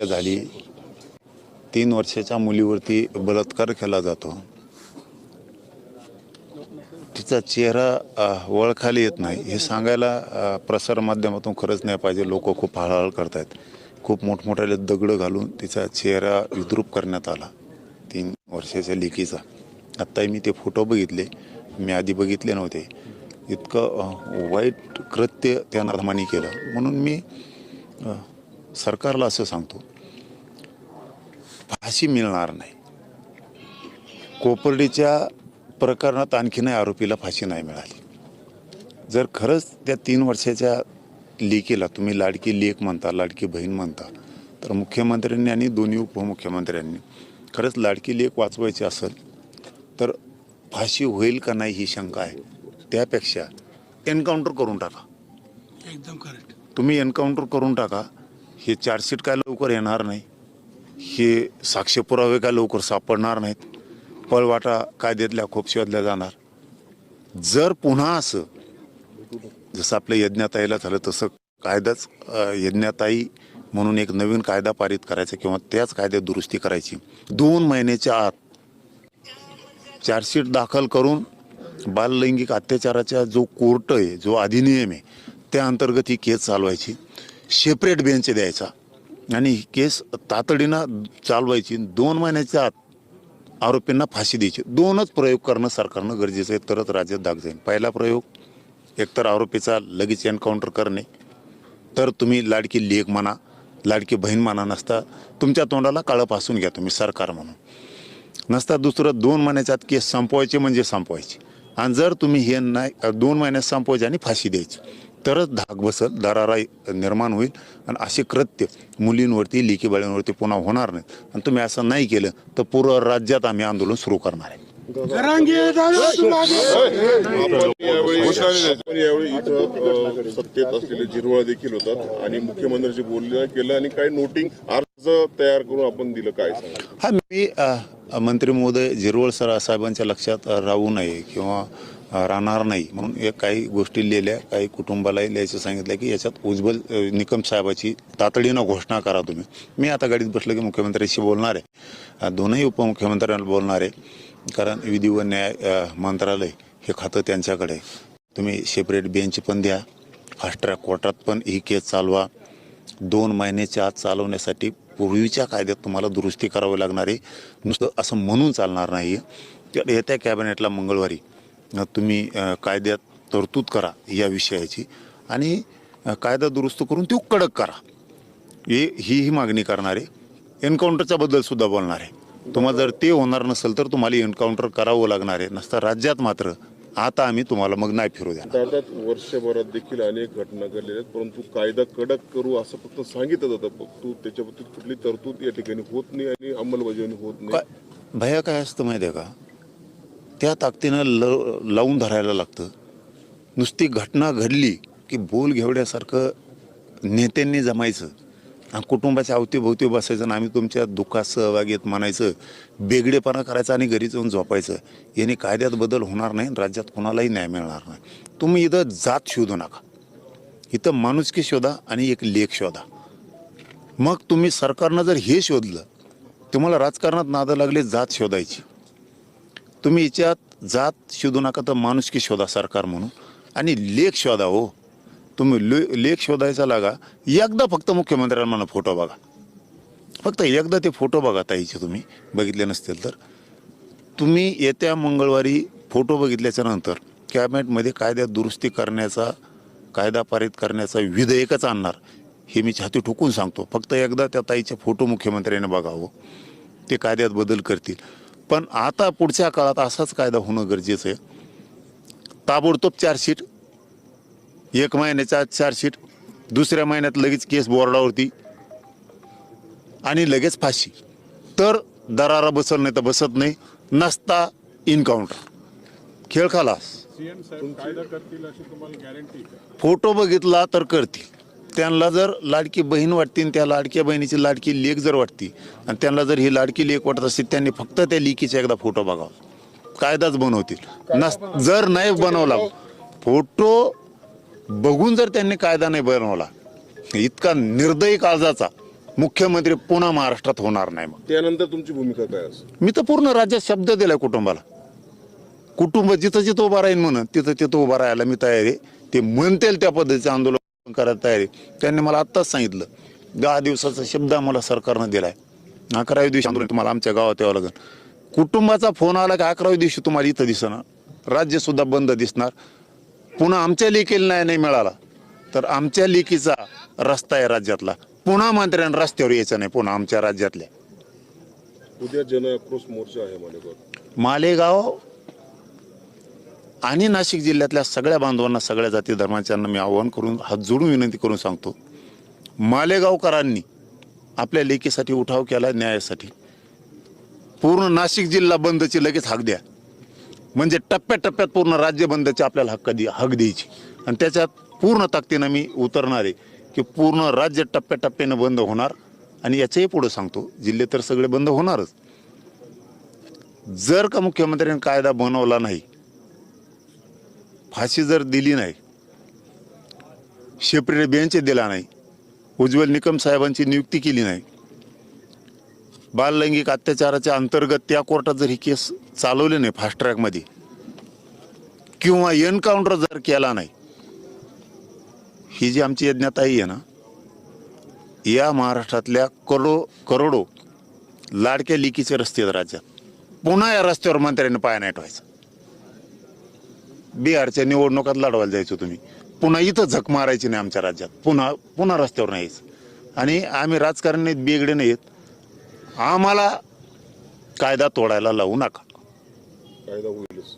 झाली. तीन वर्षाच्या मुलीवरती बलात्कार केला जातो. तिचा चेहरा वळखाली येत नाही. हे सांगायला प्रसार माध्यमातून खरंच नाही पाहिजे. लोक खूप हळहळ करतायत. खूप मोठमोठ्याले दगडं घालून तिचा चेहरा विद्रूप करण्यात आला. तीन वर्षाच्या लेकीचा. आत्ताही मी ते फोटो बघितले. मी आधी बघितले नव्हते. इतकं वाईट कृत्य त्या नरमानी केलं. म्हणून मी सरकारला असं सांगतो फाशी मिळणार नाही. कोपर्डीच्या प्रकरणात आणखीनही आरोपीला फाशी नाही मिळाली. जर खरंच त्या तीन वर्षाच्या लेकीला तुम्ही लाडकी लेक म्हणता लाडकी बहीण म्हणता तर मुख्यमंत्र्यांनी आणि दोन्ही उपमुख्यमंत्र्यांनी खरंच लाडकी लेक वाचवायची असेल तर फाशी होईल का नाही ही शंका आहे. त्यापेक्षा एन्काउंटर करून टाका. एकदम करेक्ट तुम्ही एन्काउंटर करून टाका. हे चार्जशीट काय लवकर येणार नाही. हे साक्ष पुरावे काय लवकर सापडणार नाहीत. पळवाटा कायद्यातल्या खूप शोधल्या जाणार. जर पुन्हा असं जसं आपल्या यज्ञाताईला झालं तसं कायदाच यज्ञाताई म्हणून एक नवीन कायदा पारित करायचा किंवा त्याच कायद्यात दुरुस्ती करायची. दोन महिन्याच्या आत चार्जशीट दाखल करून बाललैंगिक अत्याचाराचा जो कोर्ट आहे जो अधिनियम आहे त्या अंतर्गत ही केस चालवायची. सेपरेट बेंच द्यायचा. आणि ही केस तातडीनं चालवायची. दोन महिन्याच्या आत आरोपींना फाशी द्यायची. दोनच प्रयोग करणं सरकारनं गरजेचं आहे. तरच राज्यात दाग जाईल. पहिला प्रयोग एकतर आरोपीचा लगेच एन्काउंटर करणे. तर तुम्ही लाडकी लेख म्हणा लाडकी बहीण म्हणा नसता तुमच्या तोंडाला काळं पासून घ्या तुम्ही सरकार म्हणून. नसता दुसरं दोन महिन्याच्या आत केस संपवायचे म्हणजे संपवायचे. आणि जर तुम्ही हे नाही दोन महिन्यात संपवायचे आणि फाशी द्यायची. तरच धाक बसल दरारा निर्माण होईल आणि असे कृत्य मुलींवरती लेकी बाळींवरती पुन्हा होणार नाहीत. आणि तुम्ही असं नाही केलं तर पूर्ण राज्यात आम्ही आंदोलन सुरू करणार आहे. सत्तेत असलेले झिरवळ देखील होतात आणि मुख्यमंत्र्यांशी बोलणं केलं आणि काही नोटिंग तयार करून आपण दिलं काय हा मी मंत्री महोदय जिरवळ सर साहेबांच्या लक्षात राहू नये किंवा राहणार नाही म्हणून या काही गोष्टी लिहिल्या काही कुटुंबालाही लिहायचं सांगितलं की याच्यात उज्ज्वल निकम साहेबाची तातडीनं घोषणा करा तुम्ही. मी आता गाडीत बसलं की मुख्यमंत्र्यांशी बोलणार आहे. दोनही उपमुख्यमंत्र्यांना बोलणार आहे. कारण विधी व न्याय मंत्रालय हे खातं त्यांच्याकडे तुम्ही सेपरेट बेंच पण द्या फास्ट ट्रॅक कोर्टात पण ही केस चालवा. दोन महिन्याच्या आत चालवण्यासाठी पूर्वीच्या कायद्यात तुम्हाला दुरुस्ती करावी लागणार आहे. नुसतं असं म्हणून चालणार नाही तर येत्या कॅबिनेटला मंगळवारी तुम्ही कायद्यात तरतूद करा या विषयाची आणि कायदा दुरुस्त करून ती कडक करा. हे ही ही मागणी करणार आहे एन्काउंटरच्या बद्दल सुद्धा बोलणार. आहे तुम्हाला जर ते होणार नसेल तर तुम्हाला एन्काउंटर करावं लागणार आहे. नसतं राज्यात मात्र आता आम्ही तुम्हाला मग नाही फिरू देणार. अर्थात वर्षभरात देखील अनेक घटना घडलेल्या आहेत परंतु कायदा कडक करू असं फक्त सांगितलं जातं. परंतु त्याच्याबद्दल कुठली तरतूद या ठिकाणी होत नाही आणि अंमलबजावणी होत नाही. भया काय असतं माहिती आहे का? त्या ताकदीनं ल लावून धरायला लागतं. नुसती घटना घडली की बोल घेवड्यासारखं नेत्यांनी जमायचं. कुटुंबाच्या अवतीभोवती बसायचं आणि आम्ही तुमच्या दुःखात सहभागी आहेत म्हणायचं बेगडेपणा करायचं आणि घरी जाऊन झोपायचं. याने कायद्यात बदल होणार नाही आणि राज्यात कोणालाही न्याय मिळणार नाही. तुम्ही इथं जात शोधू नका. इथं माणुसकी शोधा आणि एक लेख शोधा. मग तुम्ही सरकारनं जर हे शोधलं तुम्हाला राजकारणात नादं लागले जात शोधायची. तुम्ही याच्यात जात शोधू नका तर माणुसकी शोधा सरकार म्हणून. आणि लेख शोधा हो. तुम्ही ले लेख शोधायचा लागा एकदा फक्त मुख्यमंत्र्यांना म्हणा फोटो बघा. फक्त एकदा ते फोटो बघा ताईचे तुम्ही बघितले नसतील तर. तुम्ही येत्या मंगळवारी फोटो बघितल्याच्या नंतर कॅबिनेटमध्ये कायद्यात दुरुस्ती करण्याचा कायदा पारित करण्याचा विधेयकच आणणार हे मी छाती ठोकून सांगतो. फक्त एकदा त्या ताईचे फोटो मुख्यमंत्र्यांनी बघावं. ते कायद्यात बदल करतील. पण आता पुढच्या काळात असाच कायदा होणं गरजेचं आहे. ताबडतोब चार्जशीट एक महिन्याच्या आत चार्जशीट दुसऱ्या महिन्यात लगेच केस बोर्डावरती आणि लगेच फाशी. तर दरारा बसल नाही तर बसत नाही नसता इनकाउंटर खेळ खालास. फोटो बघितला तर करतील. त्यांना जर लाडकी बहीण वाटते आणि त्या लाडक्या बहिणीची लाडकी लेख जर वाटती आणि त्यांना जर ही लाडकी लेख वाटत असते त्यांनी फक्त त्या लेकीचा एकदा फोटो बघावा. कायदाच बनवतील. नस जर नाही बनवला फोटो बघून जर त्यांनी कायदा नाही बनवला इतका निर्दयी काळजाचा मुख्यमंत्री पुन्हा महाराष्ट्रात होणार नाही मग. त्यानंतर तुमची भूमिका काय असेल? मी तर पूर्ण राज्यात शब्द दिलाय कुटुंबाला. कुटुंब जिथं जिथं उभं राहीन म्हणून तिथं तिथं उभं राहायला मी तयार आहे. ते म्हणतील त्या पद्धतीचं आंदोलन करायला तयार आहे. त्यांनी मला आत्ताच सांगितलं दहा दिवसाचा शब्द आम्हाला सरकारनं दिलाय. अकराव्या दिवशी आंदोलन तुम्हाला आमच्या गावात यावं लागेल. कुटुंबाचा फोन आला की अकराव्या दिवशी तुम्हाला इथं दिसणार राज्य सुद्धा बंद दिसणार. पुन्हा आमच्या लेखीला न्याय नाही मिळाला. तर आमच्या लेखीचा रस्ता आहे राज्यातला. पुन्हा मंत्र्यांना रस्त्यावर यायचं नाही पुन्हा आमच्या राज्यातल्या. उद्या जन आक्रोश मोर्चा आहे मालेगाव. मालेगाव आणि नाशिक जिल्ह्यातल्या सगळ्या बांधवांना सगळ्या जाती धर्माच्यांना मी आवाहन करून हात जोडून विनंती करून सांगतो मालेगावकरांनी आपल्या लेकीसाठी उठाव केला न्यायासाठी. पूर्ण नाशिक जिल्हा बंदची लगेच हाक द्या. म्हणजे टप्प्याटप्प्यात पूर्ण राज्य बंदची आपल्याला हक्क दि हक द्यायची. आणि त्याच्यात पूर्ण ताकदीनं मी उतरणार आहे की पूर्ण राज्य टप्प्याटप्प्यानं बंद होणार. आणि याचंही पुढं सांगतो जिल्हे तर सगळे बंद होणारच. जर का मुख्यमंत्र्यांनी कायदा बनवला नाही फाशी जर दिली नाही शेपरीने बेंच दिला नाही उज्ज्वल निकम साहेबांची नियुक्ती केली नाही बाललैंगिक अत्याचाराच्या अंतर्गत त्या कोर्टात जर ही केस चालवली नाही फास्ट ट्रॅकमध्ये किंवा एन्काउंटर जर केला नाही ही जी आमची यज्ञताई आहे ना या महाराष्ट्रातल्या करोडो करोडो लाडक्या लिकीचे रस्ते आहेत राज्यात. पुन्हा या रस्त्यावर मंत्र्यांनी पाय नाही ठेवायचा. बिहारच्या निवडणुकात लढवायला जायचो तुम्ही. पुन्हा इथं झक मारायची नाही आमच्या राज्यात. पुन्हा पुन्हा रस्त्यावर नाही यायचं आणि आम्ही राजकारणी बिघडे नाहीत. आम्हाला कायदा तोडायला लावू नका. कायदा होईलच